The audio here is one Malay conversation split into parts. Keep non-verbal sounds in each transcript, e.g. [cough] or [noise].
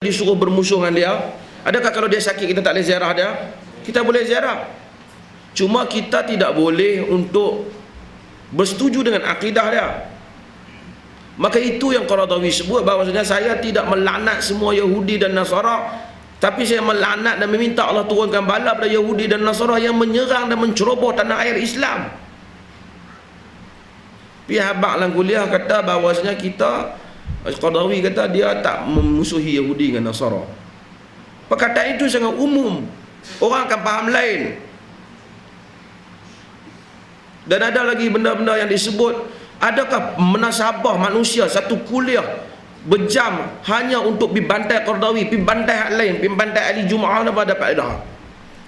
disuruh bermusuh dengan dia. Adakah kalau dia sakit kita tak boleh ziarah dia? Kita boleh ziarah. Cuma kita tidak boleh untuk bersetuju dengan akidah dia. Maka itu yang Qaradawi sebut bahawasanya saya tidak melaknat semua Yahudi dan Nasara tapi saya melaknat dan meminta Allah turunkan bala pada Yahudi dan Nasara yang menyerang dan menceroboh tanah air Islam. Pihak dalam kuliah kata bahawasanya kita Qadawi kata dia tak memusuhi Yahudi dengan Nasara. Perkataan itu sangat umum. Orang akan faham lain. Dan ada lagi benda-benda yang disebut adakah menasabah manusia satu kuliah berjam hanya untuk pergi bantai Qardawi, pergi bantai hak lain, pergi bantai Ali Jumaah apa dapat dah.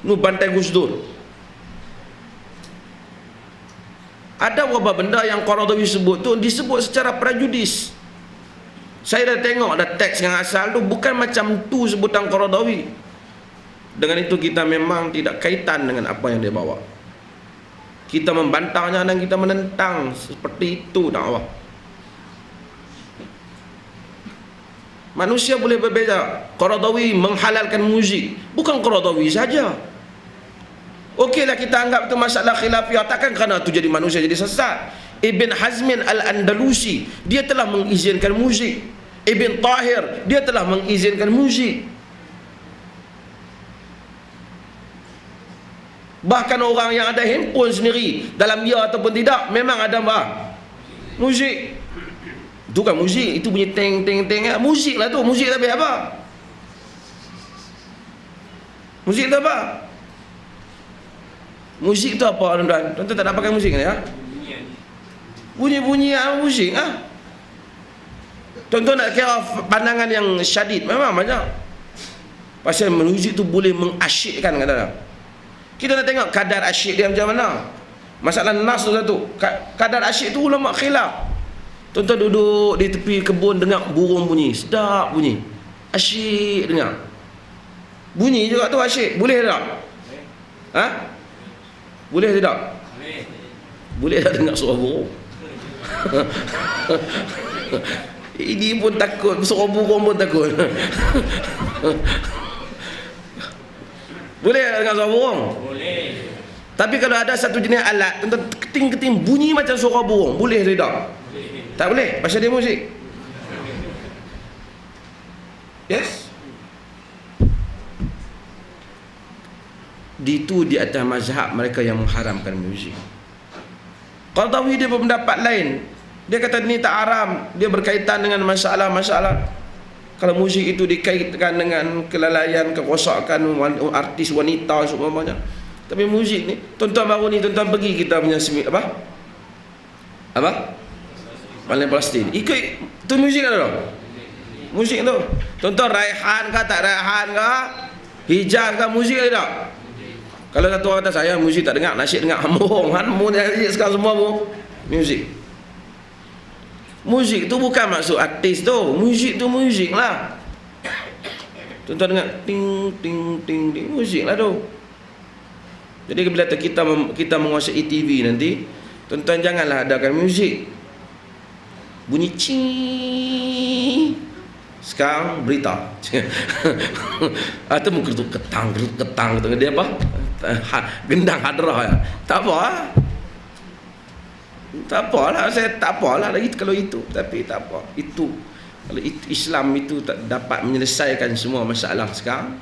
Nu bantai Gus Dur. Ada beberapa benda yang Qardawi sebut tu disebut secara prejudis. Saya dah tengok dah teks yang asal tu bukan macam tu sebutan Qaradawi. Dengan itu kita memang tidak kaitan dengan apa yang dia bawa. Kita membantahnya dan kita menentang seperti itu dakwah. Manusia boleh berbeza. Qaradawi menghalalkan muzik. Bukan Qaradawi saja. Okeylah kita anggap itu masalah khilafiyah. Takkan kerana itu jadi manusia jadi sesat. Ibn Hazmin Al-Andalusi dia telah mengizinkan muzik. Ibn Tahir dia telah mengizinkan muzik. Bahkan orang yang ada handphone sendiri dalam ya ataupun tidak memang ada apa? muzik. Itu kan muzik. Itu bunyi teng teng teng. Ya. muzik lah tu. Muzik tapi apa? Muzik tu apa? Muzik tu apa tuan-tuan? Tuan-tuan tak nak pakai muzik ni ya bunyi-bunyi muzik ah. Tuan-tuan nak kira pandangan yang syadid memang banyak. Pasal muzik tu boleh mengasyikkan kata Kita nak tengok kadar asyik dia macam mana. Masalah nas tu satu. Kadar asyik tu ulama khilaf. Tuan-tuan duduk di tepi kebun dengar burung bunyi, sedap bunyi. Asyik dengar. Bunyi juga tu asyik. Boleh tak? Ha? Boleh tidak? Boleh tak dengar suara burung? [laughs] Ini pun takut, suara burung pun takut. Boleh tak dengar suara burung? Boleh. Tapi kalau ada satu jenis alat, tentang keting-keting bunyi macam suara burung, boleh tidak? Boleh. Tak boleh, pasal dia musik. Yes? Di itu di atas mazhab mereka yang mengharamkan muzik. Qardawi dia berpendapat lain. Dia kata ni tak haram. Dia berkaitan dengan masalah-masalah. Kalau muzik itu dikaitkan dengan kelalaian, kerosakan artis wanita semuanya. Tapi muzik ni, tuan-tuan baru ni, tuan-tuan pergi kita punya semi, apa? Apa? Paling Palestin. Ikut, tu muzik ada tak? Muzik tu. Tuan-tuan raihan ke tak raihan ke? Hijaz ke muzik ada tak? Kalau satu orang kata saya muzik tak dengar, nasyid dengar [laughs] hambung. Hambung sekarang semua mu. Muzik. Muzik tu bukan maksud artis tu. Muzik tu muzik lah. Tuan-tuan dengar ting ting ting ting muzik lah tu. Jadi bila kita kita menguasai TV nanti, tuan-tuan janganlah adakan muzik. Bunyi cing. Sekarang berita. [laughs] Atau mungkin tu ketang ketang ketang dia apa? Ha, gendang hadrah ya. Tak apa. Ha? Tak apalah saya tak apalah lagi kalau itu tapi tak apa. Itu kalau itu, Islam itu tak dapat menyelesaikan semua masalah sekarang.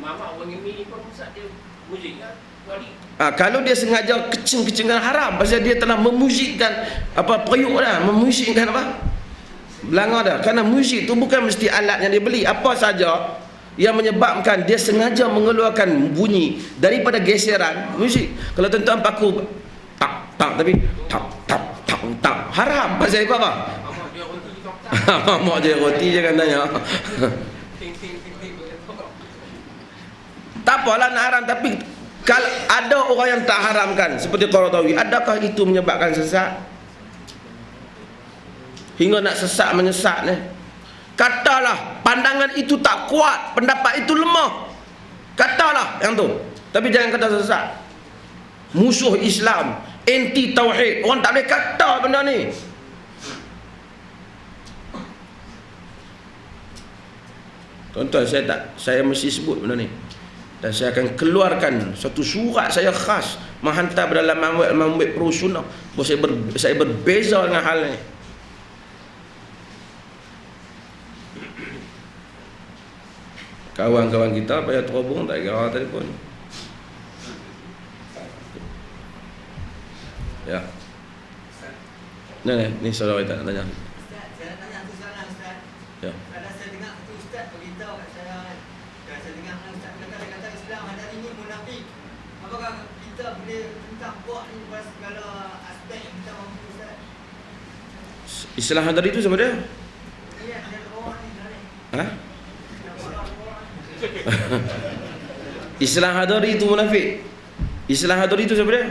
Mama orang ini pun dia muzik kan? Ha, kalau dia sengaja kecing-kecingkan haram pasal dia telah memuzikkan apa periuk dah memuzikkan apa belanga dah kerana muzik tu bukan mesti alat yang dia beli apa saja yang menyebabkan dia sengaja mengeluarkan bunyi daripada geseran muzik. Kalau tuan-tuan paku tak tak tapi tak tak tak tak. Haram. Pasal apa apa? Mak dia roti. [laughs] Jangan tanya. [laughs] Tak apalah nak haram tapi kalau ada orang yang tak haramkan seperti Qaradawi adakah itu menyebabkan sesat hingga nak sesat menyesat ni Katalah pandangan itu tak kuat, pendapat itu lemah. Katalah yang tu. Tapi jangan kata sesat. Musuh Islam, anti tauhid. Orang tak boleh kata benda ni. Tuan-tuan saya tak saya mesti sebut benda ni. Dan saya akan keluarkan satu surat saya khas menghantar dalam Mahmud Mahmud Pro Sunnah. Bahawa saya, ber, saya berbeza dengan hal ni. Kawan-kawan kita payah terhubung tak kira telefon. Ya. Ni ni, ni saudara kita nak tanya. Ustaz, saya nak tanya satu soalan Ustaz. Ya. Kalau saya dengar satu Ustaz beritahu kat saya, dan saya dengar Ustaz kata dia kata Islam hari ini munafik. Apakah kita boleh tentang buat ni pada segala aspek yang kita mampu Ustaz? Istilah hadar itu siapa dia? Ya, dia orang ni. Ha? Dia orang-orang. Istilah hadar itu munafik. Istilah hadar itu siapa dia?